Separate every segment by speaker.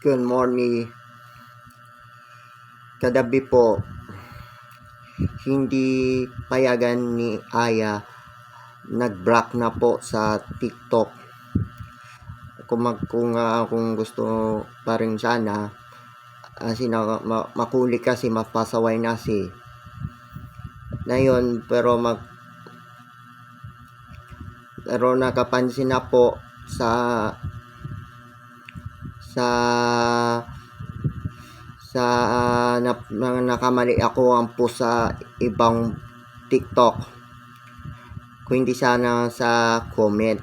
Speaker 1: Good morning. Kadabi po, hindi payagan ni Aya nag-block na po sa TikTok. Kung, mag, kung, ah, kung gusto pa rin sana, kasi na, ma, makuli kasi mapasaway na si. Na yun, pero mag pero nakapansin na po sa sa sa ah, na, na- nakamali ako ang po sa ibang TikTok. Kung hindi sana sa comment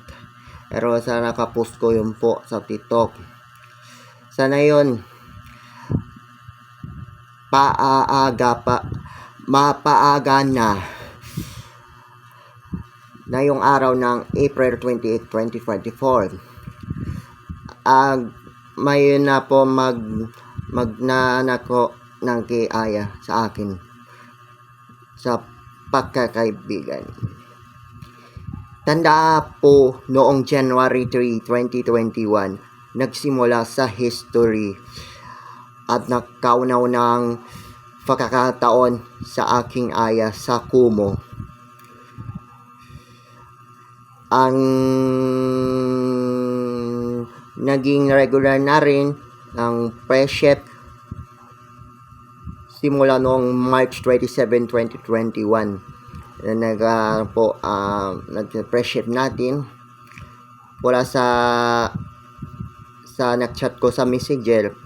Speaker 1: pero sa nakapost ko yun po sa TikTok. Sana yun. Paaaga pa mapaaga na. Na yung araw ng April 28, 2024 ag may na po mag magnaanak ko ng kiaya sa akin sa pagkakaibigan. Tanda po noong January 3, 2021, nagsimula sa history at nakaunaw ng pagkakataon sa aking aya sa Kumo. Ang naging regular na rin ang preship simula noong March 27, 2021 na nag ah, po uh, nag-preship natin. Wala sa sa nag-chat ko sa messenger.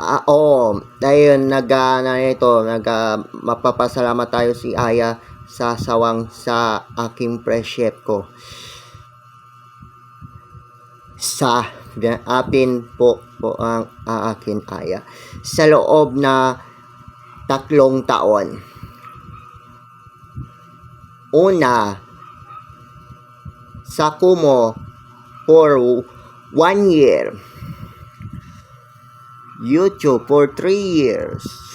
Speaker 1: Ah, oo. Dahil nag uh, na ito, nag ah, mapapasalamat tayo si Aya sa sawang sa aking preship ko sa apin po po ang akin aya sa loob na tatlong taon. Una, sa Kumo for one year. YouTube for three years.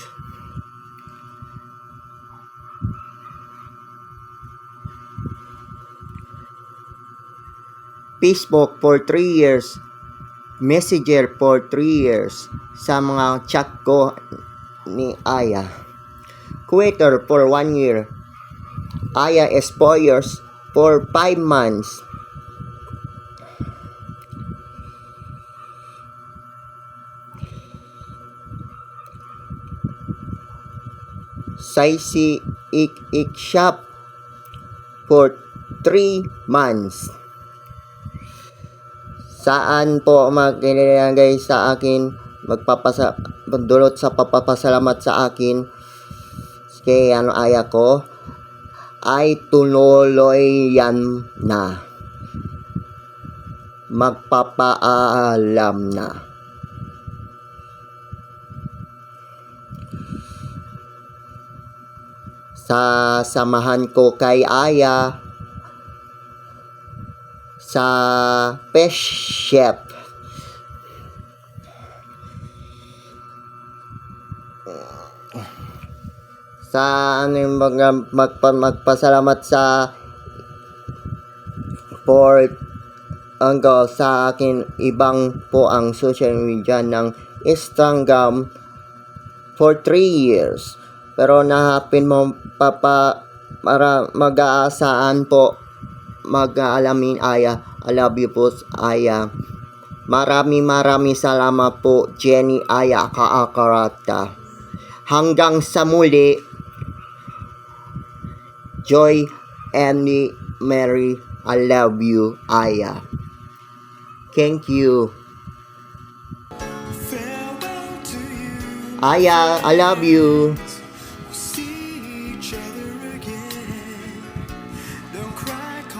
Speaker 1: Facebook for 3 years, Messenger for 3 years sa mga chat ko ni Aya. Twitter for 1 year. Aya is 4 years for 5 months. Saisi Ik Ik Shop for 3 months saan po magkilagay sa akin? Magpapasa magdulot sa papapasalamat sa akin. Kay ano aya ko ay tuloy yan na. Magpapaalam na. Sa samahan ko kay Aya sa Chef. Sa ano yung mga magpa, magpasalamat sa for hanggang sa akin ibang po ang social media ng Instagram for 3 years. Pero nahapin mo papa para mag-aasaan po mag-aalamin Aya. I love you po Aya. Marami marami salamat po Jenny Aya Kaakarata. Hanggang sa muli Joy Annie Mary I love you Aya. Thank you. Aya, I love you.
Speaker 2: We'll see each other again. Don't cry,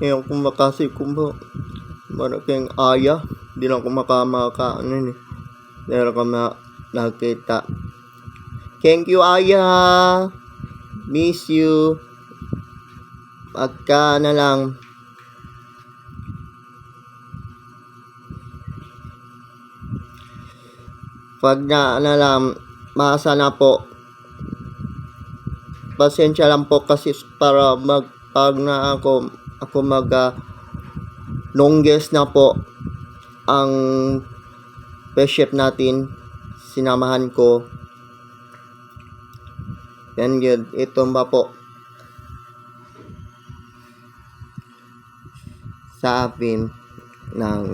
Speaker 1: Ngayon kung makasi kung ba, malaking aya, di lang ko makamaka, yun eh. Meron ka na nakita. Thank you, Aya. Miss you. Pagka na lang. Pag na, na lang, masa na po. Pasensya lang po kasi para mag, pag na ako, ako mag, ah, longest na po ang best natin sinamahan ko. Yan yun ito ba po? Sa akin ng